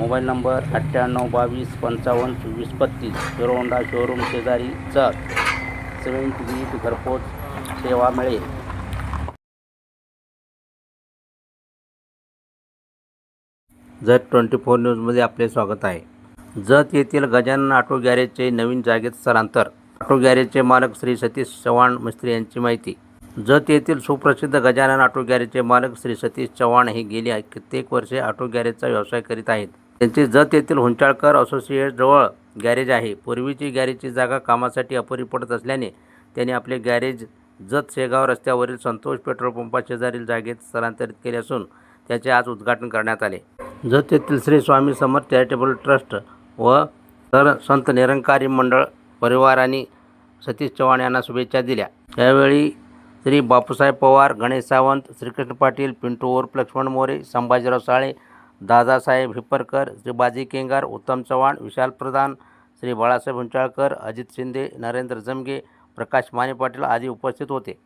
Mobile number अठ्ठ्याण्णव बावीस पंचावन्न चोवीस बत्तीस हिरो होंडा शोरूम शेजारी चक सिमेंट वीट घरपोच सेवा मिळेल. जत ट्वेंटी फोर न्यूजमध्ये आपले स्वागत आहे. जत येथील गजानन ऑटो गॅरेजचे नवीन जागेत स्थलांतर. ऑटो गॅरेजचे मालक श्री सतीश चव्हाण मिस्त्री यांची माहिती. जत येथील सुप्रसिद्ध गजानन ऑटो गॅरेजचे मालक श्री सतीश चव्हाण हे गेली कित्येक वर्षे ऑटो गॅरेजचा व्यवसाय करीत आहेत. त्यांचे जत येथील हुंचाळकर असोसिएट जवळ गॅरेज आहे. पूर्वीची गॅरेजची जागा कामासाठी अपुरी पडत असल्याने त्यांनी आपले गॅरेज जत शेगाव रस्त्यावरील संतोष पेट्रोल पंपा शेजारील जागेत स्थलांतरित केले असून त्याचे आज उद्घाटन करण्यात आले. जत येथील श्री स्वामी समर्थ चॅरिटेबल ट्रस्ट व तर संत निरंकारी मंडळ परिवाराने सतीश चव्हाण यांना शुभेच्छा दिल्या. त्यावेळी श्री बापूसाहेब पवार गणेश सावंत श्रीकृष्ण पाटील पिंटू ओर लक्ष्मण मोरे संभाजीराव साळे दादासाहेब हिप्परकर श्री बाजी केंगार उत्तम चव्हाण विशाल प्रधान श्री बाळासाहेब हुंचाळकर अजित शिंदे नरेंद्र जमगे प्रकाश माने पाटील आदी उपस्थित होते.